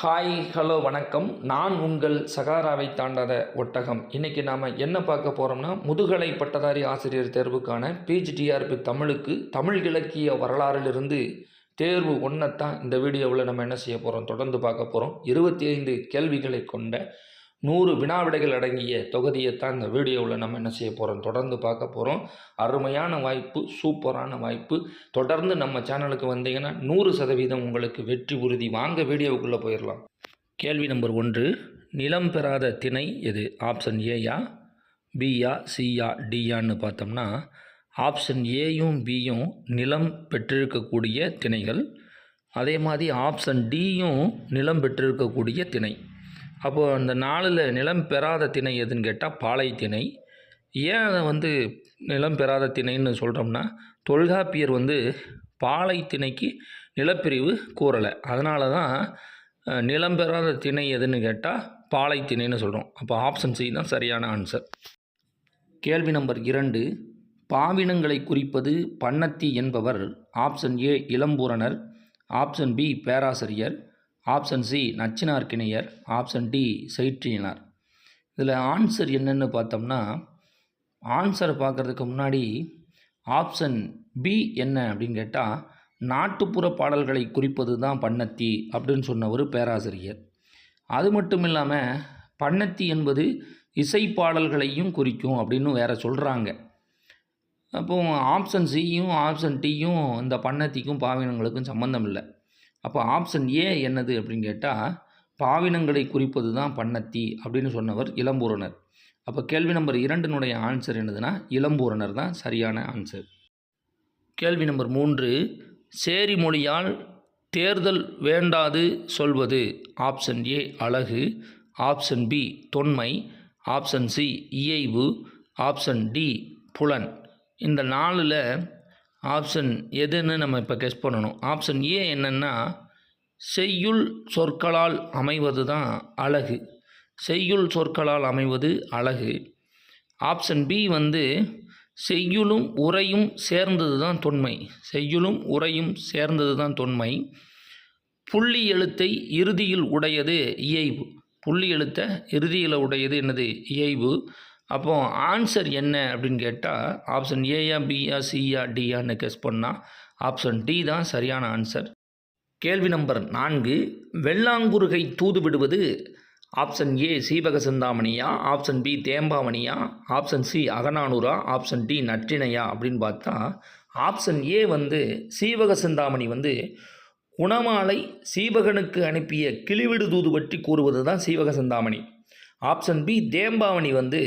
Hi hello வணக்கம். நான் உங்கள் சகாராவை தாண்டாத ஒட்டகம். இன்றைக்கி நாம் என்ன பார்க்க போகிறோம்னா முதுகலை பட்டதாரி ஆசிரியர் தேர்வுக்கான பிஜிடிஆர்பி தமிழுக்கு தமிழ் இலக்கிய வரலாறிலிருந்து தேர்வு ஒன்றைத்தான் இந்த வீடியோவில் நம்ம என்ன செய்ய போகிறோம் தொடர்ந்து பார்க்க போகிறோம் இருபத்தி ஐந்து கேள்விகளை கொண்ட நூறு வினாவிடைகள் அடங்கிய தொகுதியைத்தான் இந்த வீடியோவில் நம்ம என்ன செய்ய போகிறோம் தொடர்ந்து பார்க்க போகிறோம் அருமையான வாய்ப்பு சூப்பரான வாய்ப்பு. தொடர்ந்து நம்ம சேனலுக்கு வந்தீங்கன்னா நூறு சதவீதம் உங்களுக்கு வெற்றி உறுதி. வாங்க வீடியோவுக்குள்ளே போயிடலாம் கேள்வி நம்பர் ஒன்று நிலம் பெறாத திணை எது? ஆப்ஷன் ஏயா பியா சியா டியான்னு பார்த்தோம்னா ஆப்ஷன் ஏயும் பியும் நிலம் பெற்றிருக்கக்கூடிய திணைகள். அதே மாதிரி ஆப்ஷன் டியும் நிலம் பெற்றிருக்கக்கூடிய திணை. அப்போது அந்த நாலில் நிலம் பெறாத திணை எதுன்னு கேட்டால் பாலை திணை. ஏன் அதை வந்து நிலம் பெறாத திணைன்னு சொல்கிறோம்னா தொல்காப்பியர் வந்து பாலை திணைக்கு நிலப்பிரிவு கூறலை. அதனால தான் நிலம் பெறாத திணை எதுன்னு கேட்டால் பாலை திணைன்னு சொல்கிறோம் அப்போ ஆப்ஷன் சி தான் சரியான ஆன்சர் கேள்வி நம்பர் இரண்டு பாவினங்களை குறிப்பது பன்னத்தி என்பவர் option A Ilampuranar option B பேராசிரியர் ஆப்ஷன் சி நச்சினார் கிணையர். ஆப்ஷன் டி செயிற்றியினார் இதில் ஆன்சர் என்னென்னு பார்த்தோம்னா ஆன்சரை பார்க்குறதுக்கு முன்னாடி ஆப்ஷன் பி என்ன அப்படின்னு கேட்டால் நாட்டுப்புற பாடல்களை குறிப்பது தான் பண்ணத்தி அப்படின்னு சொன்ன ஒரு பேராசிரியர். அது மட்டும் இல்லாமல் பண்ணத்தி என்பது இசை பாடல்களையும் குறிக்கும் அப்படின்னு வேற சொல்கிறாங்க அப்போ ஆப்ஷன் சியும் ஆப்ஷன் டியும் இந்த பண்ணத்திக்கும் பாவினங்களுக்கும் சம்மந்தம் இல்லை. அப்போ ஆப்ஷன் ஏ என்னது அப்படின்னு கேட்டால் பாவினங்களை குறிப்பது தான் பண்ணத்தி அப்படின்னு சொன்னவர் இளம்பூரணர். அப்போ கேள்வி நம்பர் இரண்டினுடைய ஆன்சர் என்னதுன்னா இளம்பூரணர் தான் சரியான ஆன்சர் கேள்வி நம்பர் மூன்று சேரி மொழியால் தேர்தல் வேண்டாது சொல்வது. ஆப்ஷன் ஏ அழகு. ஆப்ஷன் பி தொன்மை. ஆப்ஷன் சி இயைவு ஆப்ஷன் டி புலன். இந்த நாலில் ஆப்ஷன் எதுன்னு நம்ம இப்போ கெஸ் பண்ணணும். ஆப்ஷன் ஏ என்னென்னா செய்யுள் சொற்களால் அமைவது தான் அழகு. செய்யுள் சொற்களால் அமைவது அழகு. ஆப்ஷன் பி வந்து செய்யுளும் உரையும் சேர்ந்தது தான் தொன்மை. செய்யுளும் உரையும் சேர்ந்தது தான் தொன்மை. புள்ளி எழுத்தை இறுதியில் உடையது இயைவு புள்ளி எழுத்தை இறுதியில் உடையது என்னது? இயைவு அப்போ ஆன்சர் என்ன அப்படின்னு கேட்டால் ஆப்ஷன் ஏயா பியா சியா டியான்னு கெஸ் பண்ணால் ஆப்ஷன் டி தான் சரியான ஆன்சர் கேள்வி நம்பர் நான்கு வெள்ளாங்குருகை தூது விடுவது? ஆப்ஷன் ஏ சீவக சிந்தாமணியா? ஆப்ஷன் பி தேம்பாமணியா ஆப்ஷன் சி அகநானூரா ஆப்ஷன் டி நற்றிணையா? அப்படின்னு பார்த்தா ஆப்ஷன் ஏ வந்து சீவக சிந்தாமணி வந்து குணமாலை சீவகனுக்கு அனுப்பிய கிளிவிடு தூது பற்றி கூறுவது தான் சீவக சிந்தாமணி. ஆப்ஷன் பி தேம்பாவணி வந்து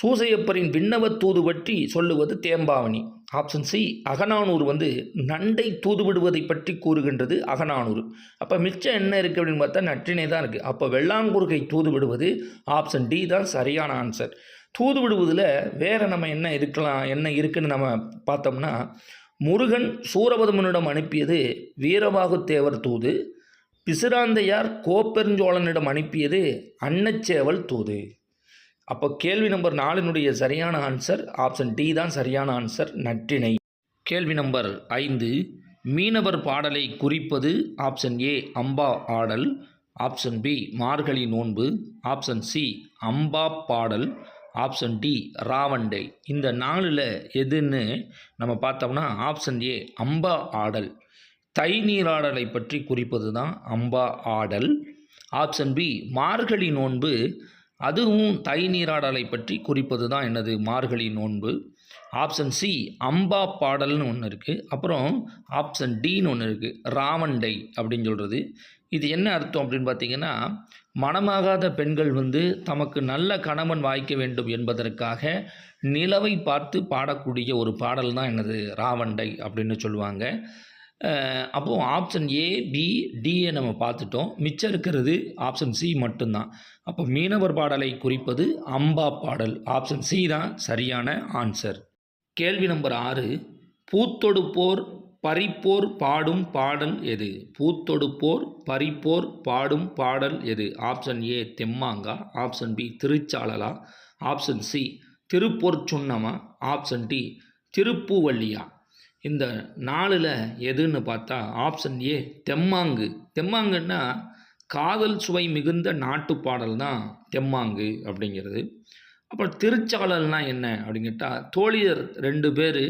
சூசையப்பரின் விண்ணவ தூது பற்றி சொல்லுவது தேம்பாவணி. ஆப்ஷன் சி அகநானூறு வந்து நண்டை தூதுவிடுவதை பற்றி கூறுகின்றது அகநானூறு. அப்போ மிச்சம் என்ன இருக்குது அப்படின்னு பார்த்தா நற்றினை தான் இருக்குது அப்போ வெள்ளாங்குறுகை தூது விடுவது ஆப்ஷன் டி தான் சரியான ஆன்சர். தூது விடுவதில் வேறு நம்ம என்ன இருக்கலாம் என்ன இருக்குன்னு நம்ம பார்த்தோம்னா முருகன் சூரபதமனிடம் அனுப்பியது வீரபாகுத்தேவர் தூது பிசுராந்தையார் கோப்பெருஞ்சோழனிடம் அனுப்பியது அன்னச்சேவல் தூது. அப்போ கேள்வி நம்பர் நாலினுடைய சரியான ஆன்சர் ஆப்ஷன் டி தான் சரியான ஆன்சர் நற்றிணை. கேள்வி நம்பர் ஐந்து மீனவர் பாடலை குறிப்பது ஆப்ஷன் ஏ அம்பா ஆடல் ஆப்ஷன் பி மார்கழி நோன்பு ஆப்ஷன் சி அம்பா பாடல் ஆப்ஷன் டி ராவண்டை. இந்த நாலில் எதுன்னு நம்ம பார்த்தோம்னா ஆப்ஷன் ஏ அம்பா ஆடல். தை நீராடலை பற்றி குறிப்பது தான் அம்பா ஆடல். ஆப்ஷன் பி மார்கழி நோன்பு. அதுவும் தை நீராடலை பற்றி குறிப்பது தான் என்னது? மார்கழி நோன்பு. ஆப்ஷன் சி அம்பா பாடல்னு ஒன்று இருக்குது அப்புறம் ஆப்ஷன் டின்னு ஒன்று இருக்குது ராவண்டை அப்படின்னு சொல்கிறது இது என்ன அர்த்தம் அப்படின்னு பார்த்தீங்கன்னா மனமாகாத பெண்கள் வந்து தமக்கு நல்ல கணவன் வாய்க்க வேண்டும் என்பதற்காக நிலவை பார்த்து பாடக்கூடிய ஒரு பாடல் தான் எனது ராவண்டை அப்படின்னு சொல்லுவாங்க. அப்போது ஆப்ஷன் ஏ பி டியை நம்ம பார்த்துட்டோம். மிச்சம் இருக்கிறது ஆப்ஷன் சி மட்டும்தான். அப்போ மீனவர் பாடலை குறிப்பது அம்பா பாடல். ஆப்ஷன் சி தான் சரியான ஆன்சர் கேள்வி நம்பர் ஆறு பூத்தொடுப்போர் பறிப்போர் பாடும் பாடல் எது? பூத்தொடுப்போர் பறிப்போர் பாடும் பாடல் எது? ஆப்ஷன் ஏ தெம்மாங்கா. ஆப்ஷன் பி திருச்சாளலா ஆப்ஷன் சி திருப்பொற்சுண்ணமா ஆப்ஷன் டி திருப்பூவல்லியா இந்த நாலில் எதுன்னு பார்த்தா ஆப்ஷன் ஏ தெம்மாங்கு. தெம்மாங்குன்னா காதல் சுவை மிகுந்த நாட்டு பாடல் தான் தெம்மாங்கு அப்படிங்கிறது. அப்புறம் திருச்சாளல்னா என்ன அப்படின்னு கேட்டால் தோழியர் ரெண்டு பேர்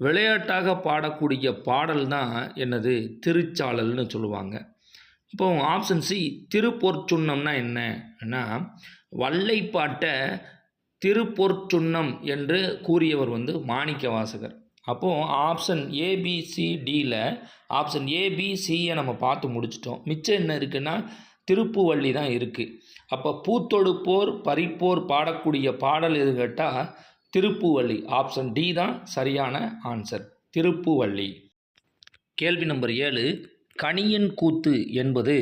விளையாட்டாக பாடக்கூடிய பாடல் தான் என்னது? திருச்சாளல்னு சொல்லுவாங்க. இப்போ ஆப்ஷன் சி திருப்பொற்சுண்ணம்னா என்னன்னா வல்லைப்பாட்டை திருப்பொற்சுண்ணம் என்று கூறியவர் வந்து மாணிக்க வாசகர் அப்போது ஆப்ஷன் ஏபிசிடியில் ஆப்ஷன் ஏபிசியை நம்ம பார்த்து முடிச்சிட்டோம். மிச்சம் என்ன இருக்குன்னா திருப்புவள்ளி தான் இருக்குது அப்போ பூத்தொடுப்போர் பறிப்போர் பாடக்கூடிய பாடல் எது கேட்டால் திருப்புவள்ளி. ஆப்ஷன் டி தான் சரியான ஆன்சர் திருப்புவள்ளி. கேள்வி நம்பர் ஏழு கனியின் கூத்து என்பது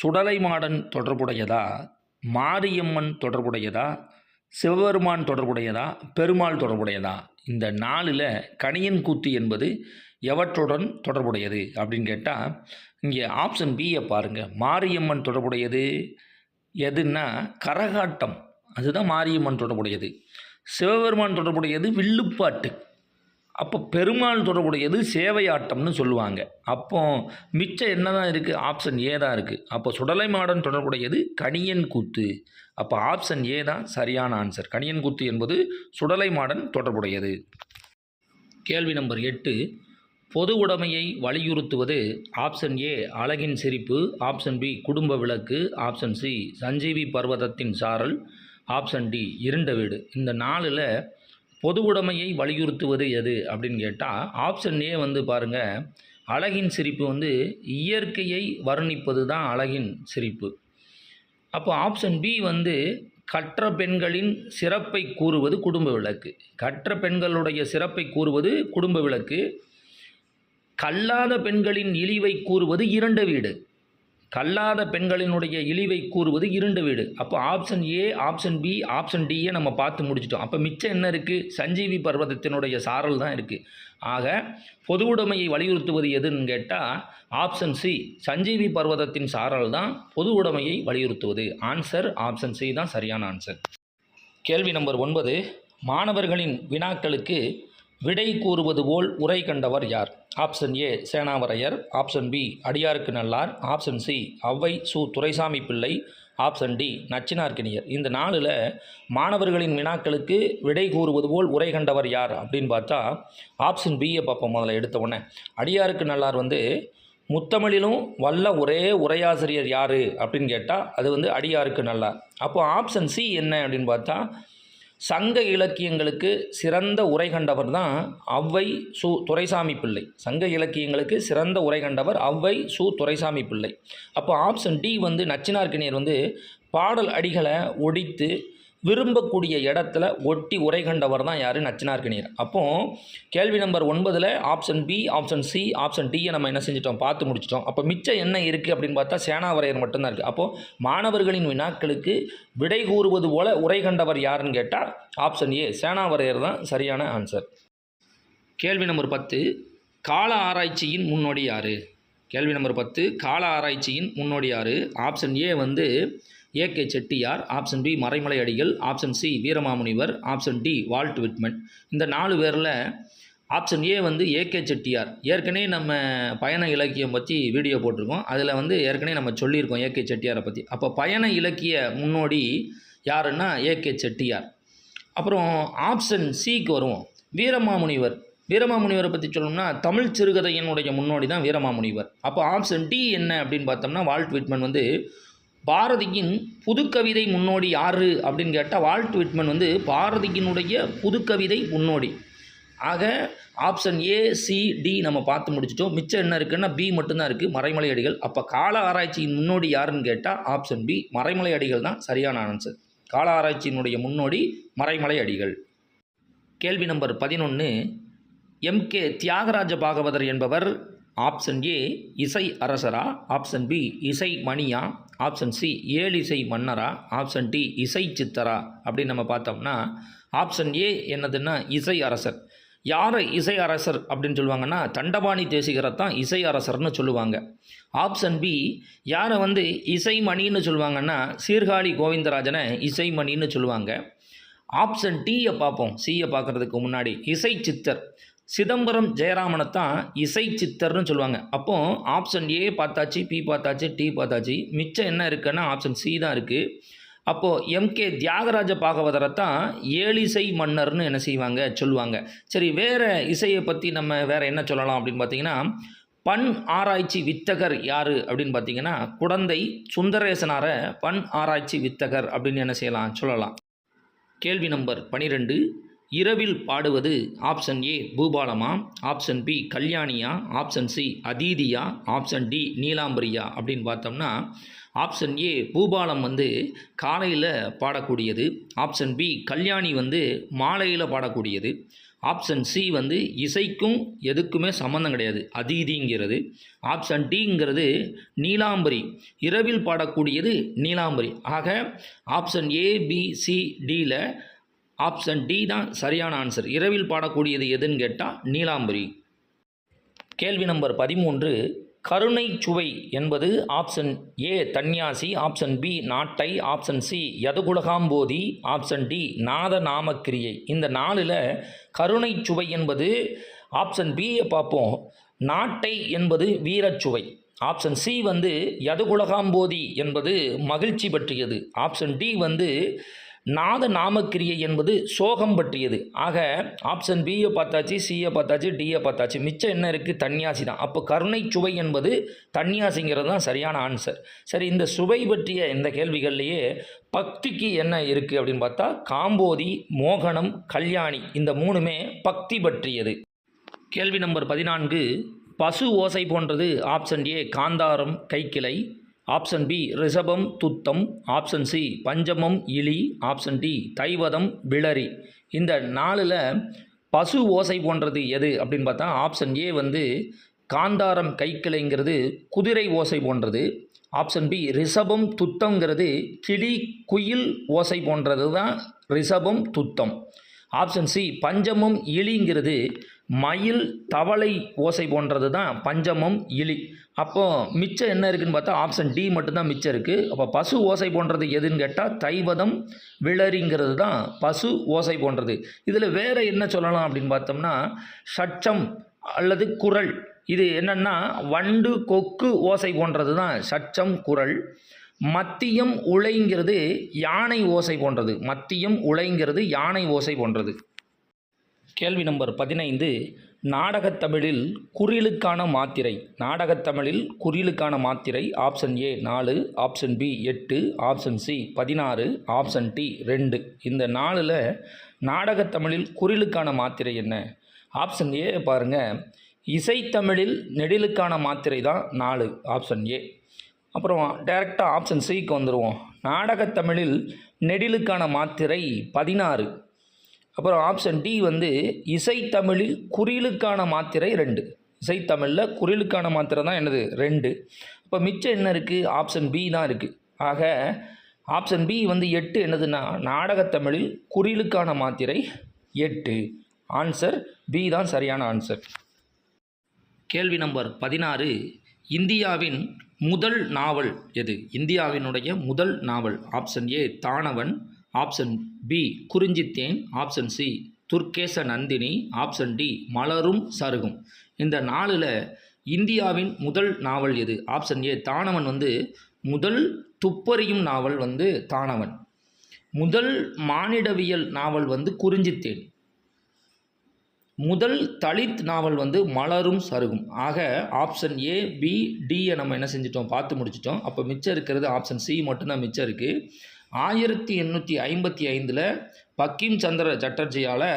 சுடலைமாடன் தொடர்புடையதா மாரியம்மன் தொடர்புடையதா சிவபெருமான் தொடர்புடையதா பெருமாள் தொடர்புடையதா? இந்த நாலில் கணியன் கூத்து என்பது எவற்றுடன் தொடர்புடையது அப்படின்னு கேட்டால் இங்கே ஆப்ஷன் பியை பாருங்கள் மாரியம்மன் தொடர்புடையது எதுன்னா கரகாட்டம். அதுதான் மாரியம்மன் தொடர்புடையது. சிவபெருமான் தொடர்புடையது வில்லுப்பாட்டு. அப்போ பெருமாள் தொடர்புடையது சேவையாட்டம்னு சொல்லுவாங்க. அப்போ மிச்சம் என்ன தான் இருக்குது ஆப்ஷன் ஏ தான் இருக்குது அப்போ சுடலை மாடன் தொடர்புடையது கணியன் கூத்து. அப்போ ஆப்ஷன் ஏ தான் சரியான ஆன்சர் கணியன்குத்து என்பது சுடலை மாடன் தொடர்புடையது. கேள்வி நம்பர் எட்டு பொது உடைமையை வலியுறுத்துவது ஆப்ஷன் ஏ அழகின் சிரிப்பு ஆப்ஷன் பி குடும்ப விளக்கு ஆப்ஷன் சி சஞ்சீவி பர்வதத்தின் சாரல் ஆப்ஷன் டி இருண்ட வீடு. இந்த நாலில் பொது உடைமையை வலியுறுத்துவது எது அப்படின்னு கேட்டால் ஆப்ஷன் ஏ வந்து பாருங்கள் அழகின் சிரிப்பு வந்து இயற்கையை வர்ணிப்பது தான் அழகின் சிரிப்பு. அப்போ ஆப்ஷன் பி வந்து கற்ற பெண்களின் சிறப்பை கூறுவது குடும்ப விளக்கு. கற்ற பெண்களுடைய சிறப்பை கூறுவது குடும்ப விளக்கு. கல்லாத பெண்களின் இழிவை கூறுவது இரண்டு வீடு. கல்லாத பெண்களினுடைய இழிவை கூறுவது இருண்ட வீடு. அப்போ option A option B option டியை நம்ம பார்த்து முடிச்சிட்டோம். அப்போ மிச்சம் என்ன இருக்குது சஞ்சீவி பர்வதத்தினுடைய சாரல் தான் இருக்குது ஆக பொது உடைமையை வலியுறுத்துவது எதுன்னு கேட்டால் ஆப்ஷன் சி சஞ்சீவி பர்வதத்தின் சாரல் தான் பொது உடைமையை வலியுறுத்துவது. ஆன்சர் ஆப்ஷன் சி தான் சரியான ஆன்சர் கேள்வி நம்பர் ஒன்பது மாணவர்களின் வினாக்களுக்கு விடை கூறுவது போல் உரை கண்டவர் யார்? Option A Senavaraiyar. Option B Adiyarkku Nallar. Option C Avvai சு. துரைசாமி பிள்ளை. Option D Nachinarkkiniyar. இந்த நாளில் மாணவர்களின் வினாக்களுக்கு விடை கூறுவது போல் உரை கண்டவர் யார் அப்படின்னு பார்த்தா ஆப்ஷன் பியை பார்ப்போம் முதல்ல எடுத்த உடனே. அடியாருக்கு நல்லார் வந்து முத்தமிழிலும் வல்ல ஒரே உரையாசிரியர் யார் அப்படின்னு கேட்டால் அது வந்து அடியாருக்கு நல்லார். அப்போது ஆப்ஷன் சி என்ன அப்படின்னு பார்த்தா சங்க இலக்கியங்களுக்கு சிறந்த உரை கண்டவர் தான் அவ்வை சு துரைசாமி பிள்ளை. சங்க இலக்கியங்களுக்கு சிறந்த உரை கண்டவர் ஔவை சு துரைசாமி பிள்ளை. அப்போ ஆப்ஷன் டி வந்து நச்சினார்க்கினியர் வந்து பாடல் அடிகளை ஒடித்து விரும்பக்கூடிய இடத்துல ஒட்டி உரை கண்டவர் தான் யார்? நச்சினார்கணியர் அப்போது கேள்வி நம்பர் ஒன்பதில் option B option C option டியை நம்ம என்ன செஞ்சிட்டோம்? பார்த்து முடிச்சிட்டோம். அப்போ மிச்சம் என்ன இருக்குது அப்படின்னு பார்த்தா சேனாவரையர் மட்டும்தான் இருக்குது அப்போது மாணவர்களின் வினாக்களுக்கு விடை கூறுவது போல உரை கண்டவர் யாருன்னு கேட்டால் ஆப்ஷன் ஏ சேனாவரையர் தான் சரியான ஆன்சர் கேள்வி நம்பர் பத்து கால ஆராய்ச்சியின் முன்னோடி யார்? கேள்வி நம்பர் பத்து கால ஆராய்ச்சியின் முன்னோடி யார்? ஆப்ஷன் ஏ வந்து AK Chettiar option B Maraimalai Adigal option C Veeramamunivar option D Walt Whitman. இந்த நாலு பேரில் ஆப்ஷன் ஏ வந்து ஏகே செட்டியார். ஏற்கனவே நம்ம பயண இலக்கியம் பற்றி வீடியோ போட்டிருக்கோம். அதில் வந்து ஏற்கனவே நம்ம சொல்லியிருக்கோம் ஏகே செட்டியாரை பற்றி அப்போ பயண இலக்கிய முன்னோடி யாருன்னா ஏகே செட்டியார். அப்புறம் ஆப்ஷன் சிக்கு வருவோம். வீரமாமுனிவர். வீரமாமுனிவரை பற்றி சொல்லணும்னா தமிழ் சிறுகதையினுடைய முன்னோடி தான் வீரமாமுனிவர். அப்போ ஆப்ஷன் டி என்ன அப்படின்னு பார்த்தோம்னா வால்ட் விட்மன் வந்து பாரதியின் புதுக்கவிதை முன்னோடி யார் அப்படின்னு கேட்டால் வால்ட் விட்மன் வந்து பாரதியினுடைய புதுக்கவிதை முன்னோடி. ஆக ஆப்ஷன் ஏ சி டி நம்ம பார்த்து முடிச்சிட்டோம். மிச்சம் என்ன இருக்குன்னா பி மட்டும்தான் இருக்குது மறைமலை அடிகள். அப்போ கால ஆராய்ச்சியின் முன்னோடி யாருன்னு கேட்டால் ஆப்ஷன் பி மறைமலை அடிகள் தான் சரியான ஆன்சர் கால ஆராய்ச்சியினுடைய முன்னோடி மறைமலை அடிகள். கேள்வி நம்பர் பதினொன்று எம்கே தியாகராஜ பாகவதர் என்பவர் ஆப்ஷன் ஏ இசை அரசரா? ஆப்ஷன் பி இசை மணியா? ஆப்ஷன் சி ஏழிசை மன்னரா? ஆப்ஷன் டி இசை சித்தரா? அப்படின்னு நம்ம பார்த்தோம்னா ஆப்ஷன் ஏ என்னதுன்னா இசை அரசர். யார் இசை அரசர் அப்படின்னு சொல்லுவாங்கன்னா தண்டபாணி தேசிகரத்தான் இசை அரசர்னு சொல்லுவாங்க. ஆப்ஷன் பி யாரை வந்து இசைமணின்னு சொல்லுவாங்கன்னா சீர்காழி கோவிந்தராஜனை இசைமணின்னு சொல்லுவாங்க. ஆப்ஷன் டீயை பார்ப்போம். சியை பார்க்குறதுக்கு முன்னாடி இசை சித்தர். சிதம்பரம் ஜெயராமனை தான் இசை சித்தர்னு சொல்லுவாங்க. அப்போ ஆப்ஷன் ஏ பார்த்தாச்சு பி பார்த்தாச்சு டி பார்த்தாச்சு. மிச்சம் என்ன இருக்குன்னா ஆப்ஷன் சி தான் இருக்குது அப்போது எம்கே தியாகராஜ பாகவதரை தான் ஏழிசை மன்னர்னு என்ன செய்வாங்க சொல்லுவாங்க. சரி வேறு இசையை பற்றி நம்ம வேறு என்ன சொல்லலாம் அப்படின்னு பார்த்தீங்கன்னா பண் ஆராய்ச்சி வித்தகர் யார் அப்படின்னு பார்த்தீங்கன்னா குடந்தை சுந்தரேசனார பண் ஆராய்ச்சி வித்தகர் அப்படின்னு என்ன செய்யலாம் சொல்லலாம். கேள்வி நம்பர் பனிரெண்டு. இரவில் பாடுவது ஆப்ஷன் ஏ பூபாலமா? ஆப்ஷன் பி கல்யாணியா? ஆப்ஷன் சி அதீதியா? ஆப்ஷன் டி நீலாம்பரியா? அப்படின்னு பார்த்தோம்னா ஆப்ஷன் ஏ பூபாலம் வந்து காலையில் பாடக்கூடியது. ஆப்ஷன் பி கல்யாணி வந்து மாலையில் பாடக்கூடியது. ஆப்ஷன் சி வந்து இசைக்கும் எதுக்குமே சம்மந்தம் கிடையாது. அதீதிங்கிறது. ஆப்ஷன் டிங்கிறது நீலாம்பரி. இரவில் பாடக்கூடியது நீலாம்பரி. ஆக ஆப்ஷன் ஏ பி சி டியில் ஆப்ஷன் டி தான் சரியான ஆன்சர் இரவில் பாடக்கூடியது எதுன்னு கேட்டால் நீலாம்பரி. கேள்வி நம்பர் பதிமூன்று கருணை சுவை என்பது option A Dhanyasi option B Nattai option C Yadukulakambhoji option D Nata Namakriya இந்த நாலில் கருணை சுவை என்பது ஆப்ஷன் பியை பார்ப்போம் நாட்டை என்பது வீரச்சுவை. ஆப்ஷன் சி வந்து யதுகுலகாம்போதி என்பது மகிழ்ச்சி பற்றியது. ஆப்ஷன் டி வந்து நாத நாமக்கிரியை என்பது சோகம் பற்றியது. ஆக ஆப்ஷன் பியை பார்த்தாச்சு சியை பார்த்தாச்சு டியை பார்த்தாச்சு. மிச்சம் என்ன இருக்குது தன்யாசி தான். அப்போ கருணை சுவை என்பது தன்யாசிங்கிறது தான் சரியான ஆன்சர் சரி இந்த சுவை பற்றிய இந்த கேள்விகள்லையே பக்திக்கு என்ன இருக்குது அப்படின்னு பார்த்தா காம்போதி மோகனம் கல்யாணி இந்த மூணுமே பக்தி பற்றியது. கேள்வி நம்பர் பதினான்கு பசு ஓசை போன்றது ஆப்ஷன் ஏ காந்தாரம் கைக்கிளை. ஆப்ஷன் பி ரிஷபம் துத்தம். ஆப்ஷன் சி பஞ்சமம் இலி ஆப்ஷன் டி தைவதம் விளரி. இந்த நாலில் பசு ஓசை போன்றது எது அப்படின்னு பார்த்தா ஆப்ஷன் ஏ வந்து காந்தாரம் கைக்கிளைங்கிறது குதிரை ஓசை போன்றது. ஆப்ஷன் பி ரிஷபம் துத்தங்கிறது கிளி குயில் ஓசை போன்றது தான் ரிஷபம் துத்தம். ஆப்ஷன் சி பஞ்சமம் இலிங்கிறது மயில் தவளை ஓசை போன்றது தான் பஞ்சமம் இலி அப்போ மிச்சம் என்ன இருக்குன்னு பார்த்தா ஆப்ஷன் டி மட்டும்தான் மிச்சம் இருக்குது அப்போ பசு ஓசை போன்றது எதுன்னு கேட்டால் தைவதம் விளரிங்கிறது தான் பசு ஓசை போன்றது. இதில் வேறு என்ன சொல்லலாம் அப்படின்னு பார்த்தோம்னா சட்சம் அல்லது குரல். இது என்னென்னா வண்டு கொக்கு ஓசை போன்றது தான் சட்சம் குரல். மத்தியம் உலைங்கிறது யானை ஓசை போன்றது. மத்தியம் உலைங்கிறது யானை ஓசை போன்றது. கேள்வி நம்பர் பதினைந்து. நாடகத்தமிழில் குறிலுக்கான மாத்திரை. நாடகத்தமிழில் குறிலுக்கான மாத்திரை ஆப்ஷன் ஏ நாலு ஆப்ஷன் பி எட்டு ஆப்ஷன் சி பதினாறு ஆப்ஷன் டி ரெண்டு. இந்த நாலில் நாடகத்தமிழில் குறிலுக்கான மாத்திரை என்ன? ஆப்ஷன் ஏ பாருங்கள் இசைத்தமிழில் நெடிலுக்கான மாத்திரை தான் நாலு ஆப்ஷன் ஏ அப்புறம் டைரெக்டாக ஆப்ஷன் சிக்கு வந்துடுவோம் நாடகத்தமிழில் நெடிலுக்கான மாத்திரை பதினாறு அப்புறம் ஆப்ஷன் டி வந்து இசைத்தமிழில் குறிலுக்கான மாத்திரை ரெண்டு. இசைத்தமிழில் குறிலுக்கான மாத்திரை தான் என்னது? ரெண்டு. இப்போ மிச்சம் என்ன இருக்குது ஆப்ஷன் பி தான் இருக்குது ஆக ஆப்ஷன் பி வந்து எட்டு என்னதுன்னா நாடகத்தமிழில் குறிலுக்கான மாத்திரை எட்டு. ஆன்சர் பி தான் சரியான ஆன்சர் கேள்வி நம்பர் பதினாறு. இந்தியாவின் முதல் நாவல் எது? இந்தியாவினுடைய முதல் நாவல். Option A Dhanavan. Option B Kurinjithen. Option C Durgesa Nandini. Option D மலரும் சருகும். இந்த நாலில் இந்தியாவின் முதல் நாவல் எது? ஆப்ஷன் ஏ தானவன் வந்து முதல் துப்பறியும் நாவல் வந்து தானவன். முதல் மானிடவியல் நாவல் வந்து குறிஞ்சித்தேன். முதல் தலித் நாவல் வந்து மலரும் சருகும். ஆக ஆப்ஷன் ஏ பி டியை நம்ம என்ன செஞ்சிட்டோம்? பார்த்து முடிச்சிட்டோம். அப்போ மிச்சம் இருக்கிறது ஆப்ஷன் சி மட்டும்தான் மிச்சம் இருக்குது ஆயிரத்தி எண்ணூற்றி ஐம்பத்தி ஐந்தில் பக்கிம் சந்திர சட்டர்ஜியால்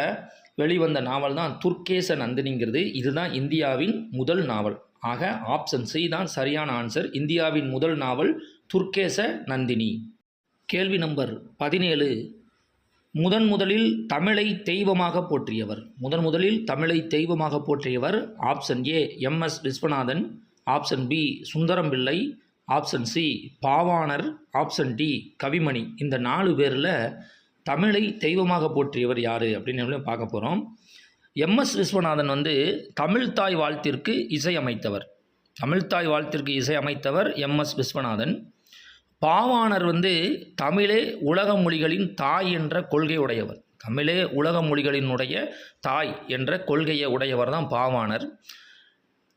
வெளிவந்த நாவல் தான் துர்க்கேச நந்தினிங்கிறது. இதுதான் இந்தியாவின் முதல் நாவல். ஆக ஆப்ஷன் சி தான் சரியான ஆன்சர் இந்தியாவின் முதல் நாவல் துர்க்கேச நந்தினி. கேள்வி நம்பர் பதினேழு. முதன் முதலில் தமிழை தெய்வமாக போற்றியவர். முதன் முதலில் தமிழை தெய்வமாக போற்றியவர் option A MS Viswanathan option B Sundaram Pillai option C Pavanar. Option D Kavimani. இந்த நாலு பேரில் தமிழை தெய்வமாக போற்றியவர் யார் அப்படின்னு நம்ம பார்க்க போகிறோம் எம்எஸ் விஸ்வநாதன் வந்து தமிழ்தாய் வாழ்த்திற்கு இசை அமைத்தவர். தமிழ்தாய் வாழ்த்திற்கு இசையமைத்தவர் எம்எஸ் விஸ்வநாதன். பாவாணர் வந்து தமிழே உலக மொழிகளின் தாய் என்ற கொள்கை உடையவர். தமிழே உலக மொழிகளினுடைய தாய் என்ற கொள்கையை உடையவர் தான் பாவாணர்.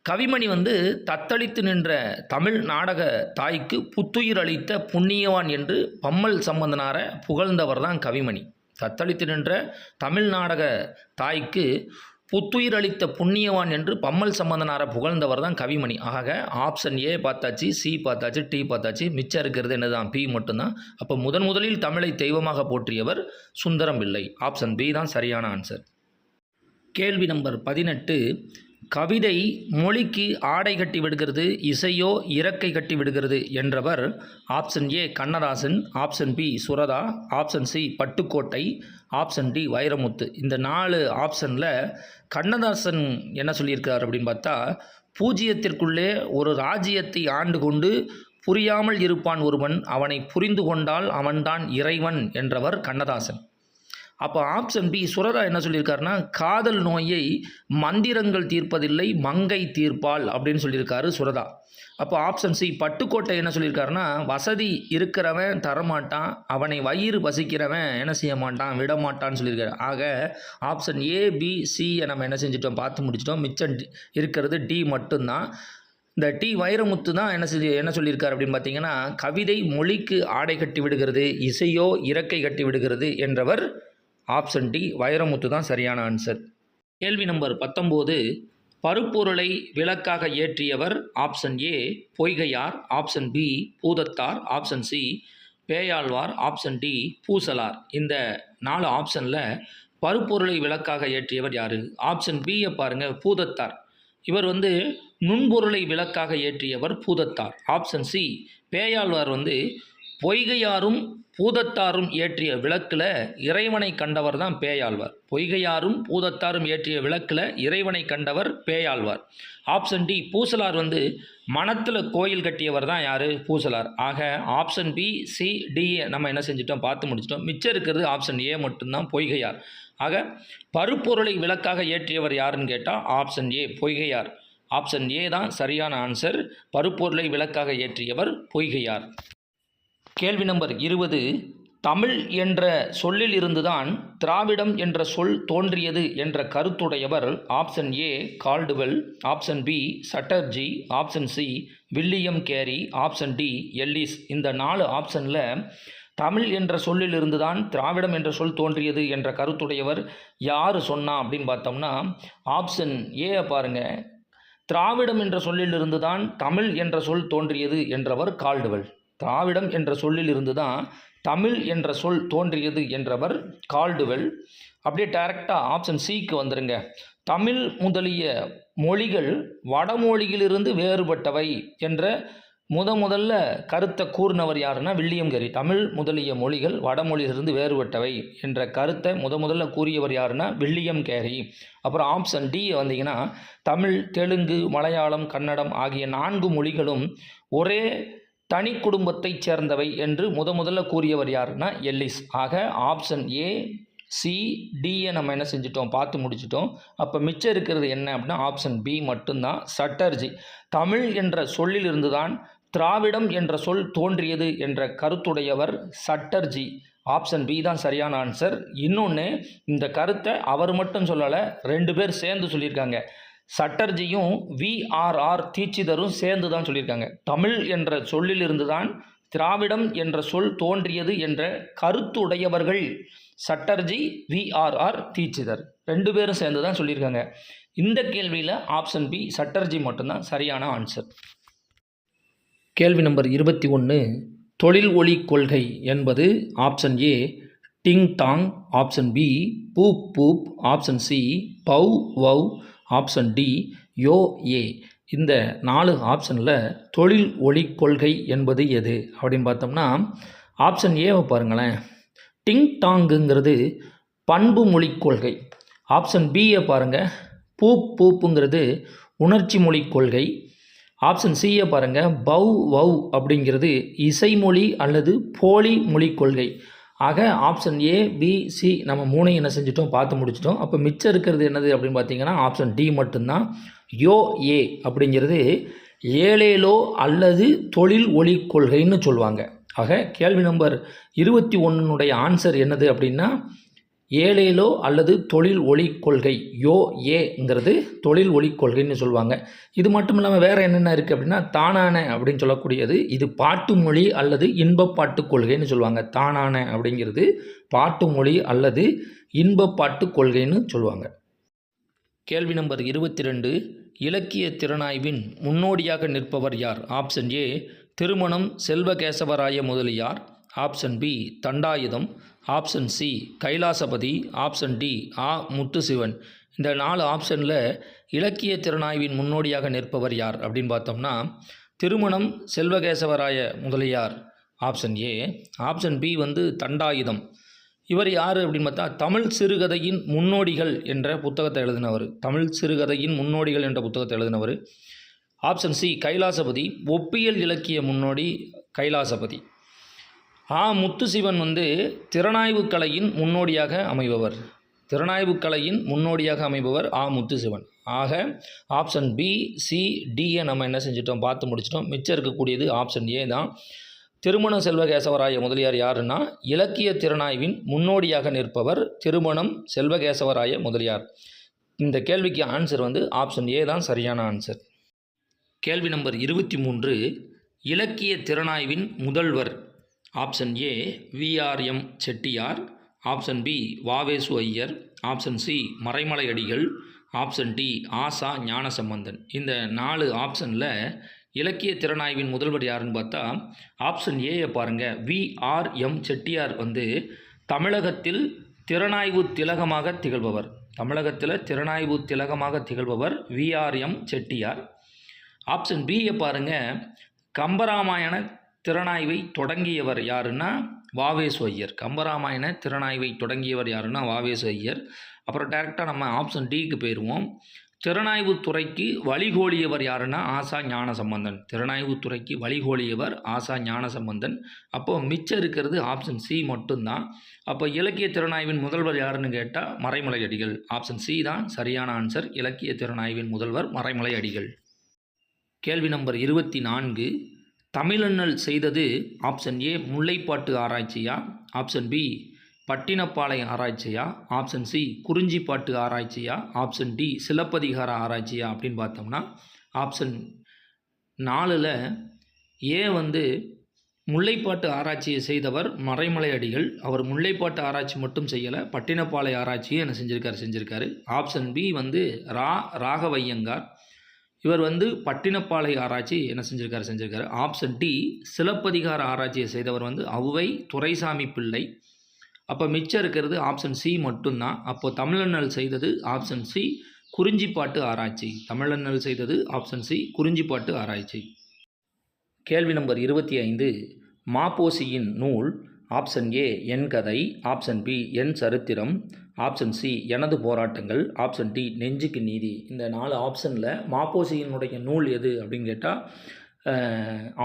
கவிமணி வந்து தத்தளித்து நின்ற தமிழ் நாடக தாய்க்கு புத்துயிர் அளித்த புண்ணியவான் என்று பம்மல் சம்பந்தனார புகழ்ந்தவர் தான் கவிமணி. தத்தளித்து நின்ற தமிழ் நாடக தாய்க்கு புத்துயிர் அளித்த புண்ணியவான் என்று பம்மல் சம்பந்தனார புகழ்ந்தவர் தான் கவிமணி. ஆக ஆப்ஷன் ஏ பார்த்தாச்சு சி பார்த்தாச்சு டி பார்த்தாச்சு மிச்சம் இருக்கிறது என்னதான்? பி மட்டும்தான். அப்போ முதன் முதலில் தமிழை தெய்வமாக போற்றியவர் சுந்தரம் பிள்ளை ஆப்ஷன் பி தான் சரியான ஆன்சர் கேள்வி நம்பர் பதினெட்டு. கவிதை மொழிக்கு ஆடை கட்டி விடுகிறது இசையோ இறக்கை கட்டி விடுகிறது என்றவர் option A Kannadasan option B Suratha option C Pattukkottai option D Vairamuthu. இந்த நாலு ஆப்ஷனில் கண்ணதாசன் என்ன சொல்லியிருக்கார் அப்படின்னு பார்த்தா பூஜ்ஜியத்திற்குள்ளே ஒரு ராஜ்யத்தை ஆண்டு கொண்டு புரியாமல் இருப்பான் ஒருவன் அவனை புரிந்து கொண்டால் அவன்தான் இறைவன் என்றவர் கண்ணதாசன். அப்போ ஆப்ஷன் பி சுரதா என்ன சொல்லியிருக்காருன்னா காதல் நோயை மந்திரங்கள் தீர்ப்பதில்லை மங்கை தீர்ப்பாள் அப்படின்னு சொல்லியிருக்காரு சுரதா. அப்போ ஆப்ஷன் சி பட்டுக்கோட்டை என்ன சொல்லியிருக்காருன்னா வசதி இருக்கிறவன் தரமாட்டான் அவனை வயிறு பசிக்கிறவன் என்ன செய்ய மாட்டான் விட மாட்டான்னு சொல்லியிருக்காரு. ஆக ஆப்ஷன் ஏ பி சி நம்ம என்ன செஞ்சிட்டோம் பார்த்து முடிச்சிட்டோம். மிச்சம் இருக்கிறது டி மட்டும்தான். இந்த டி வைரமுத்து தான் என்ன செஞ்சு என்ன சொல்லியிருக்காரு அப்படின்னு பார்த்தீங்கன்னா கவிதை மொழிக்கு ஆடை கட்டி விடுகிறது இசையோ இறக்கை கட்டி விடுகிறது என்றவர் ஆப்ஷன் டி வைரமுத்து தான் சரியான ஆன்சர் கேள்வி நம்பர் பத்தொம்போது பருப்பொருளை விளக்காக ஏற்றியவர் option A Poigaiyar option B Bhoothathar option C Peyazhwar option D Poosalar. இந்த நாலு ஆப்ஷனில் பருப்பொருளை விளக்காக ஏற்றியவர் யார்? ஆப்ஷன் பியை பாருங்கள் பூதத்தார். இவர் வந்து நுண்பொருளை விளக்காக ஏற்றியவர் பூதத்தார். ஆப்ஷன் சி பேயாழ்வார் வந்து பொய்கையாரும் பூதத்தாரும் ஏற்றிய விளக்கில் இறைவனை கண்டவர் தான் பேயாழ்வார். பொய்கையாரும் பூதத்தாரும் ஏற்றிய விளக்கில் இறைவனை கண்டவர் பேயாழ்வார். ஆப்ஷன் டி பூசலார் வந்து மனத்தில் கோயில் கட்டியவர் தான் யார்? பூசலார். ஆக ஆப்ஷன் பி சி டி நம்ம என்ன செஞ்சிட்டோம்? பார்த்து முடிச்சிட்டோம். மிச்சம் இருக்கிறது ஆப்ஷன் ஏ மட்டும்தான் பொய்கையார். ஆக பருப்பொருளை விளக்காக ஏற்றியவர் யாருன்னு கேட்டால் option A Poigaiyar. Option A தான் சரியான ஆன்சர். பருப்பொருளை விளக்காக ஏற்றியவர் பொய்கையார். கேள்வி நம்பர் இருபது தமிழ் என்ற சொல்லில் இருந்துதான் திராவிடம் என்ற சொல் தோன்றியது என்ற கருத்துடையவர் option A Caldwell option B Chatterjee option C William Carey option D Ellis. இந்த நாலு ஆப்ஷனில் தமிழ் என்ற சொல்லில் இருந்துதான் திராவிடம் என்ற சொல் தோன்றியது என்ற கருத்துடையவர் யார் சொன்னா அப்படின்னு பார்த்தோம்னா ஆப்ஷன் ஏ பாருங்க. திராவிடம் என்ற சொல்லிலிருந்து தான் தமிழ் என்ற சொல் தோன்றியது என்றவர் கால்டுவெல். திராவிடம் என்ற சொல்லில் இருந்து தான் தமிழ் என்ற சொல் தோன்றியது என்றவர் கால்டுவெல். அப்படியே டைரக்டாக ஆப்ஷன் சிக்கு வந்துருங்க. தமிழ் முதலிய மொழிகள் வடமொழியிலிருந்து வேறுபட்டவை என்ற முத முதல்ல கருத்தை கூறினவர் யாருன்னா வில்லியம் கேரி தமிழ் முதலிய மொழிகள் வடமொழியிலிருந்து வேறுபட்டவை என்ற கருத்தை முத முதல்ல கூறியவர் யாருன்னா வில்லியம் கேரி அப்புறம் ஆப்ஷன் டி வந்தீங்கன்னா தமிழ் தெலுங்கு மலையாளம் கன்னடம் ஆகிய நான்கு மொழிகளும் ஒரே தனி குடும்பத்தைச் சேர்ந்தவை என்று முத முதல்ல கூறியவர் யாருன்னா எல்லிஸ். ஆக ஆப்ஷன் ஏ சி டியை நம்ம என்ன செஞ்சிட்டோம்? பார்த்து முடிச்சிட்டோம். அப்போ மிச்சம் இருக்கிறது என்ன அப்படின்னா ஆப்ஷன் பி மட்டும்தான். சட்டர்ஜி தமிழ் என்ற சொல்லிலிருந்து தான் திராவிடம் என்ற சொல் தோன்றியது என்ற கருத்துடையவர் சட்டர்ஜி. ஆப்ஷன் பி தான் சரியான ஆன்சர் இன்னொன்று இந்த கருத்தை அவர் மட்டும் சொல்லலை ரெண்டு பேர் சேர்ந்து சொல்லியிருக்காங்க. சட்டர்ஜியும் விஆர்ஆர் தீட்சிதரும் சேர்ந்து தான் சொல்லியிருக்காங்க. தமிழ் என்ற சொல்லிலிருந்து தான் திராவிடம் என்ற சொல் தோன்றியது என்ற கருத்துடையவர்கள் சட்டர்ஜி விஆர்ஆர் தீட்சிதர். ரெண்டு பேரும் சேர்ந்து தான் சொல்லியிருக்காங்க. இந்த கேள்வியில் ஆப்ஷன் பி சட்டர்ஜி மட்டும்தான் சரியான ஆன்சர் கேள்வி நம்பர் இருபத்தி ஒன்று தொழில் ஒளி கொள்கை என்பது option A ding dong option B Bhup Bhup option C bow wow option D யோ ஏ. இந்த நாலு ஆப்ஷனில் தொழில் ஒளி கொள்கை என்பது எது அப்படின்னு பார்த்தோம்னா ஆப்ஷன் ஏவை பாருங்களேன். டிங் டாங்குங்கிறது பண்பு மொழி கொள்கை. ஆப்ஷன் பியை பாருங்கள் பூப் பூப்புங்கிறது உணர்ச்சி மொழி கொள்கை. ஆப்ஷன் சியை பாருங்கள் பவ் வவ் அப்படிங்கிறது இசைமொழி அல்லது போலி மொழி கொள்கை. ஆக ஆப்ஷன் ஏ பி சி நம்ம மூணையும் என்ன செஞ்சிட்டோம்? பார்த்து முடிச்சிட்டோம். அப்போ மிச்சம் இருக்கிறது என்னது அப்படின்னு பார்த்தீங்கன்னா ஆப்ஷன் டி மட்டும்தான். யோ ஏ அப்படிங்கிறது ஏழேலோ அல்லது தொழில் ஒளி கொள்கைன்னு சொல்லுவாங்க. ஆக கேள்வி நம்பர் இருபத்தி ஒன்றுனுடைய ஆன்சர் என்னது அப்படின்னா ஏழையிலோ அல்லது தொழில் ஒளி கொள்கை யோ ஏங்கிறது தொழில் ஒளி கொள்கைன்னு சொல்லுவாங்க. இது மட்டும் இல்லாமல் வேறு என்னென்ன இருக்குது அப்படின்னா தானான அப்படின்னு சொல்லக்கூடியது இது பாட்டு மொழி அல்லது இன்பப்பாட்டு கொள்கைன்னு சொல்லுவாங்க. தானான அப்படிங்கிறது பாட்டு மொழி அல்லது இன்பப்பாட்டு கொள்கைன்னு சொல்லுவாங்க. கேள்வி நம்பர் இருபத்தி ரெண்டு இலக்கிய திறனாய்வின் முன்னோடியாக நிற்பவர் யார்? Option A Thirumanam Selvakesavaraya Mudaliar. Option B Thandayutham. Option C Kailasapathy option D ஆ முத்துசிவன். இந்த நாலு ஆப்ஷனில் இலக்கிய திறனாய்வின் முன்னோடியாக நிற்பவர் யார் அப்படின்னு பார்த்தோம்னா Thirumanam Selvakesavaraya Mudaliar. Option A. Option B வந்து தண்டாயுதம். இவர் யார் அப்படின்னு பார்த்தா தமிழ் சிறுகதையின் முன்னோடிகள் என்ற புத்தகத்தை எழுதினவர். தமிழ் சிறுகதையின் முன்னோடிகள் என்ற புத்தகத்தை எழுதினவர். ஆப்ஷன் சி கைலாசபதி ஒப்பியல் இலக்கிய முன்னோடி கைலாசபதி. ஆ முத்துசிவன் வந்து திறனாய்வு கலையின் முன்னோடியாக அமைபவர். திறனாய்வு கலையின் முன்னோடியாக அமைபவர் ஆ முத்துசிவன். ஆக ஆப்ஷன் பி சி டியை நம்ம என்ன செஞ்சிட்டோம்? பார்த்து முடிச்சிட்டோம். மிச்சம் இருக்கக்கூடியது ஆப்ஷன் ஏ தான். திருமண செல்வகேசவராய முதலியார் யாருன்னா இலக்கிய திறனாய்வின் முன்னோடியாக நிற்பவர் திருமணம் செல்வகேசவராய முதலியார். இந்த கேள்விக்கு ஆன்சர் வந்து ஆப்ஷன் ஏ தான் சரியான ஆன்சர் கேள்வி நம்பர் இருபத்தி மூன்று இலக்கிய திறனாய்வின் முதல்வர். Option A VRM Chettiar. Option B Vavesu Iyer. Option C Maraimalai Adigal. Option D Asa Gnanasambandan. இந்த நாலு ஆப்ஷனில் இலக்கிய திறனாய்வின் முதல்வர் யாருன்னு பார்த்தா ஆப்ஷன் ஏயை பாருங்கள் விஆர்எம் செட்டியார் வந்து தமிழகத்தில் திறனாய்வு திலகமாக திகழ்பவர். தமிழகத்தில் திறனாய்வு திலகமாக திகழ்பவர் விஆர்எம் செட்டியார். ஆப்ஷன் பியை பாருங்கள் கம்பராமாயண திறனாய்வை தொடங்கியவர் யாருன்னா வாவேசு ஐயர். கம்பராமாயண திறனாய்வை தொடங்கியவர் யாருன்னா வாவேசு ஐயர். அப்புறம் டேரெக்டாக நம்ம ஆப்ஷன் டிக்கு போயிடுவோம் திறனாய்வு துறைக்கு வழிகோலியவர் யாருன்னா ஆசா ஞான சம்பந்தன் திறனாய்வு துறைக்கு வழிகோலியவர் ஆசா ஞான சம்பந்தன் அப்போது மிச்சம் இருக்கிறது ஆப்ஷன் சி மட்டும்தான். அப்போ இலக்கிய திறனாய்வின் முதல்வர் யாருன்னு கேட்டால் மறைமலை அடிகள். ஆப்ஷன் சி தான் சரியான ஆன்சர் இலக்கிய திறனாய்வின் முதல்வர் மறைமலை அடிகள். கேள்வி நம்பர் இருபத்தி நான்கு. தமிழண்ணல் செய்தது ஆப்ஷன் ஏ முல்லைப்பாட்டு ஆராய்ச்சியா? ஆப்ஷன் பி பட்டினப்பாலை ஆராய்ச்சியா? ஆப்ஷன் சி குறிஞ்சிப்பாட்டு ஆராய்ச்சியா? ஆப்ஷன் டி சிலப்பதிகார ஆராய்ச்சியா அப்படின்னு பார்த்தோம்னா ஆப்ஷன் நாலில் ஏ வந்து முல்லைப்பாட்டு ஆராய்ச்சியை செய்தவர் மறைமலை அடிகள் அவர் முல்லைப்பாட்டு ஆராய்ச்சி மட்டும் செய்யலை பட்டினப்பாலை ஆராய்ச்சியும் என்ன செஞ்சுருக்காரு செஞ்சுருக்காரு. ஆப்ஷன் பி வந்து ரா ராகவையங்கார். இவர் வந்து பட்டினப்பாலை ஆராய்ச்சி என்ன செஞ்சுருக்காரு செஞ்சுருக்காரு. ஆப்ஷன் டி சிலப்பதிகார ஆராய்ச்சியை செய்தவர் வந்து அவ்வை துரைசாமி பிள்ளை. அப்போ மிச்சம் இருக்கிறது ஆப்ஷன் சி மட்டும்தான். அப்போது தமிழண்ணல் செய்தது ஆப்ஷன் சி குறிஞ்சிப்பாட்டு ஆராய்ச்சி. தமிழண்ணல் செய்தது ஆப்ஷன் சி குறிஞ்சிப்பாட்டு ஆராய்ச்சி. கேள்வி நம்பர் இருபத்தி ஐந்து மாப்போசியின் நூல் ஆப்ஷன் ஏ என் கதை. ஆப்ஷன் பி என் சரித்திரம். ஆப்ஷன் சி எனது போராட்டங்கள். ஆப்ஷன் டி நெஞ்சுக்கு நீதி. இந்த நாலு ஆப்ஷனில் மாப்போசியினுடைய நூல் எது அப்படின்னு கேட்டால்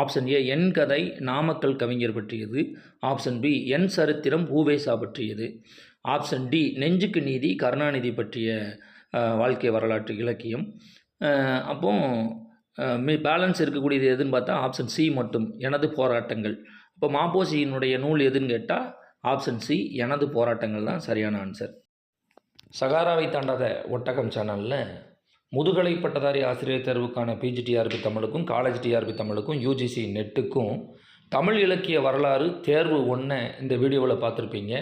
ஆப்ஷன் ஏ என் கதை நாமக்கல் கவிஞர் பற்றியது. ஆப்ஷன் பி என் சரித்திரம் பூவேசா பற்றியது. ஆப்ஷன் டி நெஞ்சுக்கு நீதி கருணாநிதி பற்றிய வாழ்க்கை வரலாற்று இலக்கியம். அப்போது அப்போ பேலன்ஸ் இருக்கக்கூடியது எதுன்னு பார்த்தா ஆப்ஷன் சி மட்டும் எனது போராட்டங்கள். இப்போ மாப்போசியினுடைய நூல் எதுன்னு கேட்டால் ஆப்ஷன் சி எனது போராட்டங்கள் தான் சரியான ஆன்சர் சகாராவை தாண்டாத ஒட்டகம் சேனலில் முதுகலை பட்டதாரி ஆசிரியர் தேர்வுக்கான பிஜிடிஆர்பி தமிழுக்கும் காலேஜ் டிஆர்பி தமிழுக்கும் யூஜிசி நெட்டுக்கும் தமிழ் இலக்கிய வரலாறு தேர்வு ஒன்றை இந்த வீடியோவில் பார்த்துருப்பீங்க.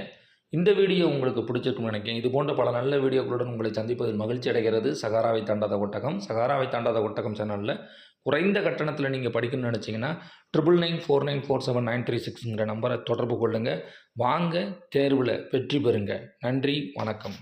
இந்த வீடியோ உங்களுக்கு பிடிச்சிருக்கும்னு நினைக்கிறேன். இது போன்ற பல நல்ல வீடியோக்களுடன் உங்களை சந்திப்பதில் மகிழ்ச்சி அடைகிறது சகாராவை தாண்டாத ஒட்டகம். சகாராவை தாண்டாத ஒட்டகம் சேனலில் குறைந்த கட்டணத்தில் நீங்கள் படிக்கணும்னு நினச்சிங்கன்னா triple nine four nine four seven nine three சிக்ஸ்ங்கிற நம்பரை தொடர்பு கொள்ளுங்கள் வாங்க தேர்வில் வெற்றி பெறுங்க. நன்றி வணக்கம்.